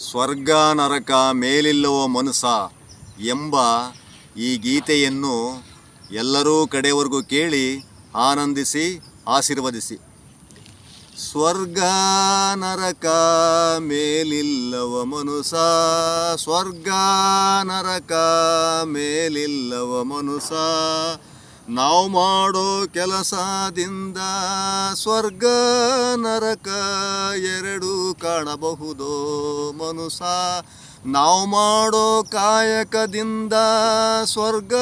ಸ್ವರ್ಗ ನರಕ ಮೇಲಿಲ್ಲವ ಮನಸ ಎಂಬ ಈ ಗೀತೆಯನ್ನು ಎಲ್ಲರೂ ಕಡೆವರೆಗೂ ಕೇಳಿ ಆನಂದಿಸಿ, ಆಶೀರ್ವದಿಸಿ. ಸ್ವರ್ಗ ನರಕ ಮೇಲಿಲ್ಲವ ಮನುಸ ಸ್ವರ್ಗ ನರಕ ಮೇಲಿಲ್ಲವ ಮನುಸ ನಾವು ಮಾಡೋ ಕೆಲಸದಿಂದ ಸ್ವರ್ಗ ನರಕ ಎರಡು ಕಾಣಬಹುದು ಮನುಸ ನಾವು ಮಾಡೋ ಕಾಯಕದಿಂದ ಸ್ವರ್ಗ,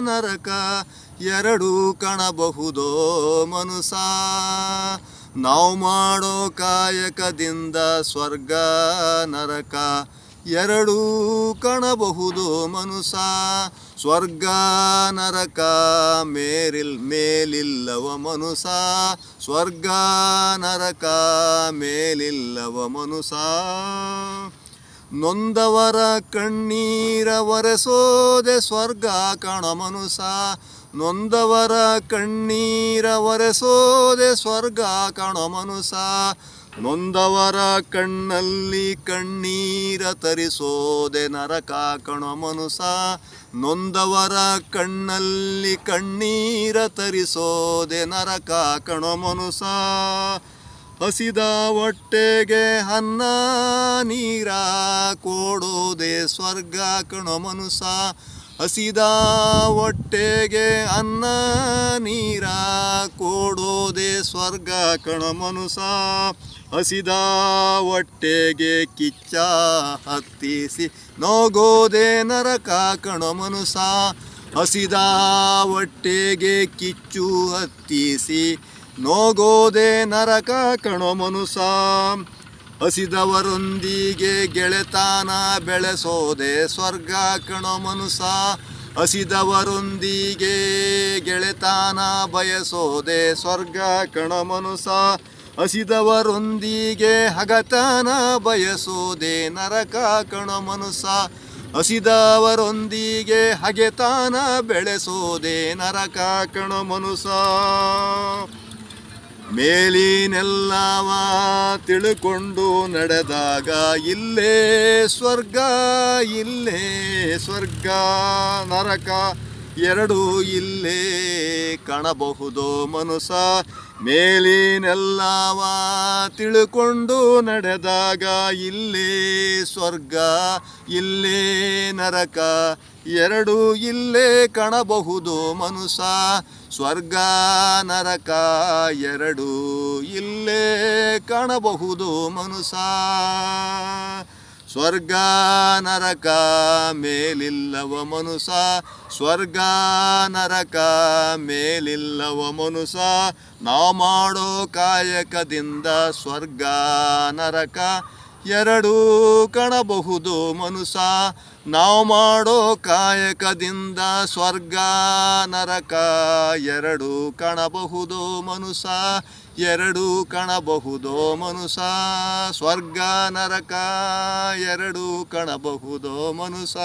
ನರಕ ಎರಡು ಕಾಣಬಹುದೋ ಮನುಸ ನಾವು ಮಾಡೋ ಕಾಯಕದಿಂದ ಸ್ವರ್ಗ, ನರಕ ಎರಡೂ ಕಾಣಬಹುದು ಮನುಸ ಸ್ವರ್ಗ ನರಕ ಮೇರಿಲ್, ಮೇಲಿಲ್ಲವ ಮನುಸ ಸ್ವರ್ಗ ನರಕ ಮೇಲಿಲ್ಲವ ಮನುಸ ನೊಂದವರ ಕಣ್ಣೀರ ಒರೆಸೋದೆ ಸ್ವರ್ಗ ಕಣ ಮನುಸ ನೊಂದವರ ಕಣ್ಣೀರ ಒರೆಸೋದೆ ಸ್ವರ್ಗ ಕಣ ಮನುಸ ನೊಂದವರ ಕಣ್ಣಲ್ಲಿ ಕಣ್ಣೀರ ತರಿಸೋದೆ ನರಕ ಕಣೋ ಮನುಸ ನೊಂದವರ ಕಣ್ಣಲ್ಲಿ ಕಣ್ಣೀರ ತರಿಸೋದೆ ನರಕ ಕಣೋ ಮನುಸ ಹಸಿದ ಹೊಟ್ಟೆಗೆ ಅನ್ನ ನೀರ ಕೊಡೋದೆ ಸ್ವರ್ಗ ಕಣೋ ಮನುಸ ಹಸಿದ ಹೊಟ್ಟೆಗೆ ಅನ್ನ ನೀರ ಕೊಡೋದೆ ಸ್ವರ್ಗ ಕಣ ಮನುಸ. ಹಸಿದ ಹೊಟ್ಟೆಗೆ ಕಿಚ್ಚ ಹತ್ತಿಸಿ ನೋಗೋದೆ ನರಕ ಕಣ ಮನುಸ. ಹಸಿದ ಹೊಟ್ಟೆಗೆ ಕಿಚ್ಚು ಹತ್ತಿಸಿ ನೋಗೋದೆ ನರಕ ಕಣ ಮನುಸ. ಹಸಿದವರೊಂದಿಗೆ ಗೆಳೆತಾನ ಬೆಳೆಸೋದೆ ಸ್ವರ್ಗ ಕಣ ಮನುಸ ಹಸಿದವರೊಂದಿಗೆ ಗೆಳೆತಾನ ಬಯಸೋದೆ ಸ್ವರ್ಗ ಕಣ ಮನುಸ ಹಸಿದವರೊಂದಿಗೆ ಹಗತನ ಬಯಸೋದೆ ನರಕ ಕಣ ಮನುಸ ಹಸಿದವರೊಂದಿಗೆ ಹಗೆತಾನ ಬೆಳೆಸೋದೆ ನರಕ ಕಣ ಮನುಸ ಮೇಲಿನೆಲ್ಲವ ತಿಳ್ಕೊಂಡು ನಡೆದಾಗ ಇಲ್ಲೇ ಸ್ವರ್ಗ ಇಲ್ಲೇ ಸ್ವರ್ಗ, ನರಕ ಎರಡು ಇಲ್ಲೇ ಕಾಣಬಹುದು ಮನುಸ ಮೇಲಿನೆಲ್ಲವ ತಿಳ್ಕೊಂಡು ನಡೆದಾಗ ಇಲ್ಲೇ ಸ್ವರ್ಗ, ಇಲ್ಲೇ ನರಕ ಎರಡು ಇಲ್ಲೇ ಕಾಣಬಹುದು ಮನುಷ ಸ್ವರ್ಗ, ನರಕ ಎರಡು ಇಲ್ಲೇ ಕಾಣಬಹುದು ಮನುಷ ಸ್ವರ್ಗ, ನರಕ ಮೇಲಿಲ್ಲವ ಮನುಷ ಸ್ವರ್ಗ, ನರಕ ಮೇಲಿಲ್ಲವ ಮನುಷ ನಾವು ಮಾಡೋ ಕಾಯಕದಿಂದ ಸ್ವರ್ಗ, ನರಕ ಎರಡೂ ಕಾಣಬಹುದು ಮನುಸ ನಾವು ಮಾಡೋ ಕಾಯಕದಿಂದ ಸ್ವರ್ಗ ನರಕ ಎರಡು ಕಾಣಬಹುದು ಮನುಸ ಎರಡು ಕಾಣಬಹುದು ಮನುಸ ಸ್ವರ್ಗ ನರಕ ಎರಡು ಕಾಣಬಹುದು ಮನುಸ